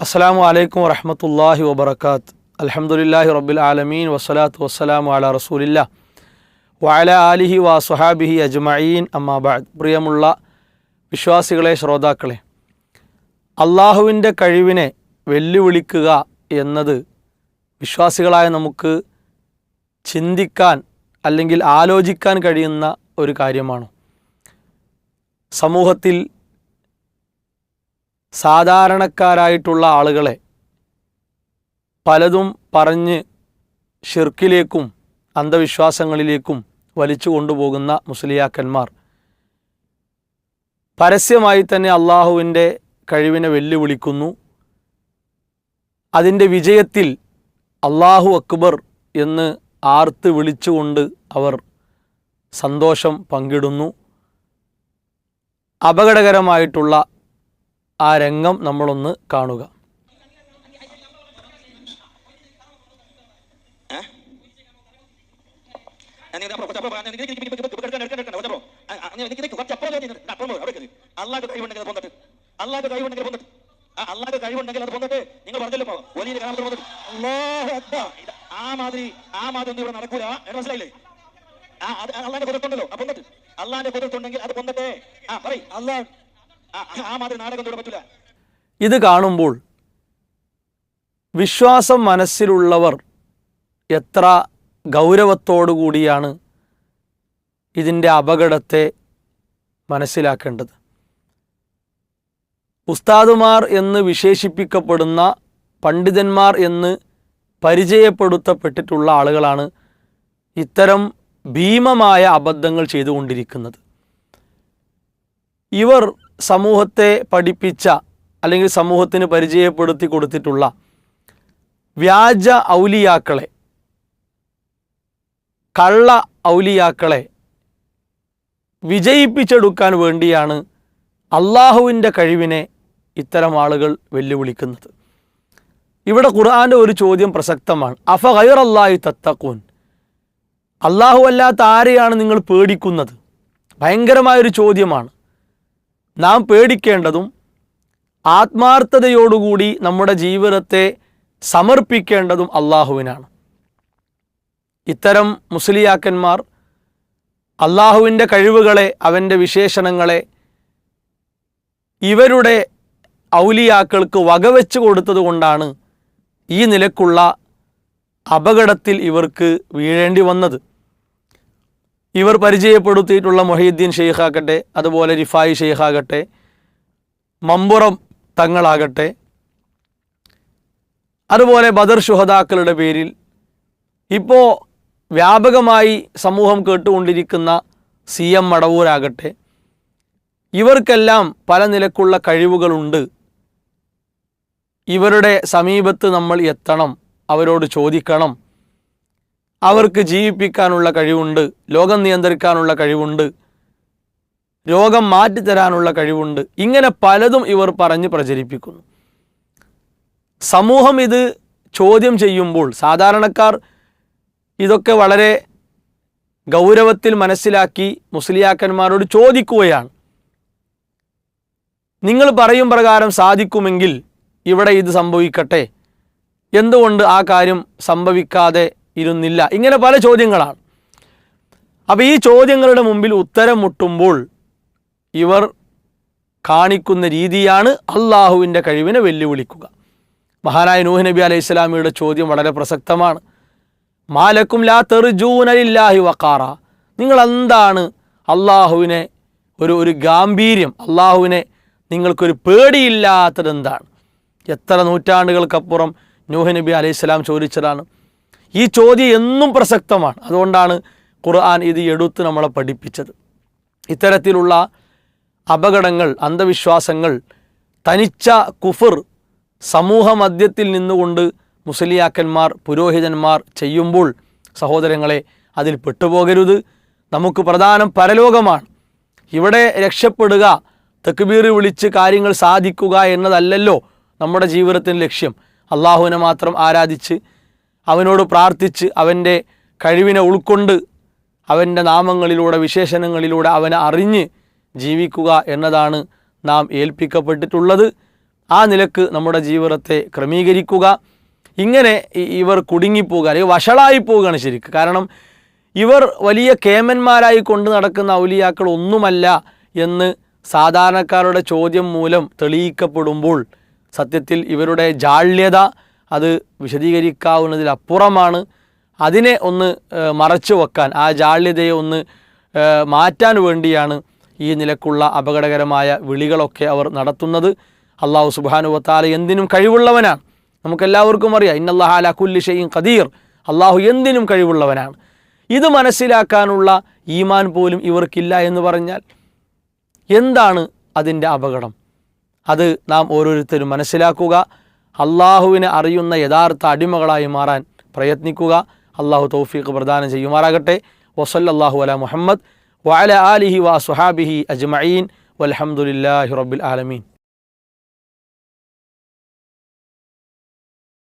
അസ്സാം അലൈക്കും വറഹമത്തല്ലാഹി വബർക്കാത്ത് അലഹമുല്ലാഹി റബ്ബിൽ ആലമീൻ. വസ്സലാത്തു വസ്സലാമു അല റസൂലില്ല. വാല ആലിഹി വാ സുഹാബിഹി അജ്മയീൻ അമ്മാബാദ് പ്രിയമുള്ള വിശ്വാസികളെ ശ്രോതാക്കളെ അള്ളാഹുവിന്റെ കഴിവിനെ വെല്ലുവിളിക്കുക എന്നത് വിശ്വാസികളായ നമുക്ക് ചിന്തിക്കാൻ അല്ലെങ്കിൽ ആലോചിക്കാൻ കഴിയുന്ന ഒരു കാര്യമാണ്. സമൂഹത്തിൽ സാധാരണക്കാരായിട്ടുള്ള ആളുകളെ പലതും പറഞ്ഞ് ഷിർക്കിലേക്കും അന്ധവിശ്വാസങ്ങളിലേക്കും വലിച്ചു കൊണ്ടുപോകുന്ന മുസ്ലിയാക്കന്മാർ. പരസ്യമായി തന്നെ അള്ളാഹുവിന്റെ കഴിവിനെ വെല്ലുവിളിക്കുന്നു. അതിന്റെ വിജയത്തിൽ അള്ളാഹു അക്ബർ എന്ന് ആർത്ത് വിളിച്ചുകൊണ്ട് അവർ സന്തോഷം പങ്കിടുന്നു. അപകടകരമായിട്ടുള്ള ആ രംഗം നമ്മളൊന്ന് കാണുക അള്ളാഹ് കഴിവുണ്ടെങ്കിൽ അത് പൊന്നിട്ട് അള്ളാഹ് കഴിവുണ്ടെങ്കിൽ പൊന്നിട്ട് അള്ളാഹ് കഴിവുണ്ടെങ്കിൽ അത് പൊന്നിട്ട് നിങ്ങൾ പറഞ്ഞല്ലോ വലിയ പൊന്നിട്ട് ആ മാതിരി ആ മാതിരി ഒന്നും ഇവിടെ നടക്കൂല എന്ന് മനസ്സിലായില്ലേ ആ അത് അള്ളാന്റെ കുതിർത്തുണ്ടല്ലോ ആ പൊന്നിട്ട് അള്ളാന്റെ കുതിർത്തുണ്ടെങ്കിൽ അത് പൊന്നിട്ടെ ആ പറയ് അള്ളാഹ് നാടകം ഇത് കാണുമ്പോൾ വിശ്വാസം മനസ്സിലുള്ളവർ എത്ര ഗൗരവത്തോടു കൂടിയാണ് ഇതിന്റെ അപകടത്തെ മനസ്സിലാക്കേണ്ടത്. ഉസ്താദുമാർ എന്ന് വിശേഷിപ്പിക്കപ്പെടുന്ന പണ്ഡിതന്മാർ എന്ന് പരിചയപ്പെടുത്തപ്പെട്ടിട്ടുള്ള ആളുകളാണ് ഇത്തരം ഭീമമായ അബദ്ധങ്ങൾ ചെയ്തുകൊണ്ടിരിക്കുന്നത്. ഇവർ സമൂഹത്തെ പഠിപ്പിച്ച അല്ലെങ്കിൽ സമൂഹത്തിന് പരിചയപ്പെടുത്തി കൊടുത്തിട്ടുള്ള വ്യാജ ഔലിയാക്കളെ കള്ള ഔലിയാക്കളെ വിജയിപ്പിച്ചെടുക്കാൻ വേണ്ടിയാണ് അള്ളാഹുവിന്റെ കഴിവിനെ ഇത്തരം ആളുകൾ വെല്ലുവിളിക്കുന്നത്. ഇവിടെ ഖുർആാന്റെ ഒരു ചോദ്യം പ്രസക്തമാണ്. അഫ ഗൈർ അള്ളാഹി തത്തക്കൂൻ അള്ളാഹു അല്ലാത്ത ആരെയാണ് നിങ്ങൾ പേടിക്കുന്നത്? ഭയങ്കരമായൊരു ചോദ്യമാണ്. നാം പേടിക്കേണ്ടതും ആത്മാർത്ഥതയോടുകൂടി നമ്മുടെ ജീവിതത്തെ സമർപ്പിക്കേണ്ടതും അള്ളാഹുവിനാണ്. ഇത്തരം മുസ്ലിയാക്കന്മാർ അള്ളാഹുവിന്റെ കഴിവുകളെ അവന്റെ വിശേഷണങ്ങളെ ഇവരുടെ ഔലിയാക്കൾക്ക് വകവെച്ച് കൊടുത്തത് കൊണ്ടാണ് ഈ നിലക്കുള്ള അപകടത്തിൽ ഇവർക്ക് വീഴേണ്ടി വന്നത്. ഇവർ പരിചയപ്പെടുത്തിയിട്ടുള്ള മൊഹീദ്ദീൻ ഷെയ്ഖാകട്ടെ അതുപോലെ റിഫായി ഷെയ്ഖാകട്ടെ മമ്പുറം തങ്ങളാകട്ടെ അതുപോലെ ബദർ ശുഹദാക്കളുടെ പേരിൽ ഇപ്പോൾ വ്യാപകമായി സമൂഹം കേട്ടുകൊണ്ടിരിക്കുന്ന സി എം മടവൂരാകട്ടെ ഇവർക്കെല്ലാം പല നിലക്കുള്ള കഴിവുകളുണ്ട്. ഇവരുടെ സമീപത്ത് നമ്മൾ എത്തണം അവരോട് ചോദിക്കണം. അവർക്ക് ജീവിപ്പിക്കാനുള്ള കഴിവുണ്ട് ലോകം നിയന്ത്രിക്കാനുള്ള കഴിവുണ്ട് രോഗം മാറ്റിത്തരാനുള്ള കഴിവുണ്ട്. ഇങ്ങനെ പലതും ഇവർ പറഞ്ഞ് പ്രചരിപ്പിക്കുന്നു. സമൂഹം ഇത് ചോദ്യം ചെയ്യുമ്പോൾ സാധാരണക്കാർ ഇതൊക്കെ വളരെ ഗൗരവത്തിൽ മനസ്സിലാക്കി മുസ്ലിയാക്കന്മാരോട് ചോദിക്കുകയാണ്. നിങ്ങൾ പറയും പ്രകാരം സാധിക്കുമെങ്കിൽ ഇവിടെ ഇത് സംഭവിക്കട്ടെ? എന്തുകൊണ്ട് ആ കാര്യം സംഭവിക്കാതെ ഇരുന്നില്ല. ഇങ്ങനെ പല ചോദ്യങ്ങളാണ്. അപ്പോൾ ഈ ചോദ്യങ്ങളുടെ മുമ്പിൽ ഉത്തരം മുട്ടുമ്പോൾ ഇവർ കാണിക്കുന്ന രീതിയാണ് അള്ളാഹുവിന്റെ കഴിവിനെ വെല്ലുവിളിക്കുക. മഹാനായ നൂഹ് നബി അലൈഹി സ്വലാമിയുടെ ചോദ്യം വളരെ പ്രസക്തമാണ്. മാലക്കും ലാ തെറുജൂനലില്ലാഹി വക്കാറ നിങ്ങൾ എന്താണ് അള്ളാഹുവിനെ ഒരു ഒരു ഗാംഭീര്യം അള്ളാഹുവിനെ നിങ്ങൾക്കൊരു പേടിയില്ലാത്തത് എന്താണ് എത്ര നൂറ്റാണ്ടുകൾക്കപ്പുറം നൂഹ് നബി അലൈഹി സ്വലാം ചോദിച്ചതാണ്. ഈ ചോദ്യം എന്നും പ്രസക്തമാണ്. അതുകൊണ്ടാണ് ഖുർആൻ ഇത് എടുത്ത് നമ്മളെ പഠിപ്പിച്ചത്. ഇത്തരത്തിലുള്ള അപകടങ്ങൾ അന്ധവിശ്വാസങ്ങൾ തനിച്ച കുഫർ സമൂഹ മധ്യത്തിൽ നിന്നുകൊണ്ട് മുസ്ലിയാക്കന്മാർ പുരോഹിതന്മാർ ചെയ്യുമ്പോൾ സഹോദരങ്ങളെ അതിൽ പെട്ടുപോകരുത്. നമുക്ക് പ്രധാനം പരലോകമാണ്. ഇവിടെ രക്ഷപ്പെടുക തെക്കുബീർ വിളിച്ച് കാര്യങ്ങൾ സാധിക്കുക എന്നതല്ലല്ലോ നമ്മുടെ ജീവിതത്തിന്റെ ലക്ഷ്യം. അള്ളാഹുവിനെ മാത്രം ആരാധിച്ച് അവനോട് പ്രാർത്ഥിച്ച് അവന്റെ കഴിവിനെ ഉൾക്കൊണ്ട് അവന്റെ നാമങ്ങളിലൂടെ വിശേഷണങ്ങളിലൂടെ അവനെ അറിഞ്ഞ് ജീവിക്കുക എന്നതാണ് നാം ഏൽപ്പിക്കപ്പെട്ടിട്ടുള്ളത്. ആ നിലയ്ക്ക് നമ്മുടെ ജീവിതത്തെ ക്രമീകരിക്കുക. ഇങ്ങനെ ഇവർ കുടുങ്ങിപ്പോവുക അല്ലെങ്കിൽ വഷളായി പോവുകയാണ് ശരിക്കും. കാരണം ഇവർ വലിയ കേമന്മാരായി കൊണ്ട് നടക്കുന്ന ഔലിയാക്കൾ ഒന്നുമല്ല എന്ന് സാധാരണക്കാരുടെ ചോദ്യം മൂലം തെളിയിക്കപ്പെടുമ്പോൾ സത്യത്തിൽ ഇവരുടെ ജാള്യത അത് വിശദീകരിക്കാവുന്നതിലപ്പുറമാണ്. അതിനെ ഒന്ന് മറച്ചു വെക്കാൻ ആ ജാള്യതയെ ഒന്ന് മാറ്റാൻ വേണ്ടിയാണ് ഈ നിലക്കുള്ള അപകടകരമായ വിളികളൊക്കെ അവർ നടത്തുന്നത്. അള്ളാഹു സുബാനുവത്താല എന്തിനും കഴിവുള്ളവനാണ്. നമുക്കെല്ലാവർക്കും അറിയാം ഇന്നല്ലാഹ അല കുല്ലി ഷെയ്യും ഖദീർ. അള്ളാഹു എന്തിനും കഴിവുള്ളവനാണ്. ഇത് മനസ്സിലാക്കാനുള്ള ഈമാൻ പോലും ഇവർക്കില്ല എന്ന് പറഞ്ഞാൽ എന്താണ് അതിന്റെ അപകടം? അത് നാം ഓരോരുത്തരും മനസ്സിലാക്കുക. അള്ളാഹുവിനെ അറിയുന്ന യഥാർത്ഥ അടിമകളായി മാറാൻ പ്രയത്നിക്കുക. അള്ളാഹു തൗഫീഖ് പ്രദാനം ചെയ്യുമാറാകട്ടെ. വസല്ലാഹു അല മുഹമ്മദ് വഅല ആലിഹി വ സുഹാബിഹി അജ്മഈൻ. വൽഹംദുലില്ലാഹി റബ്ബിൽ ആലമീൻ.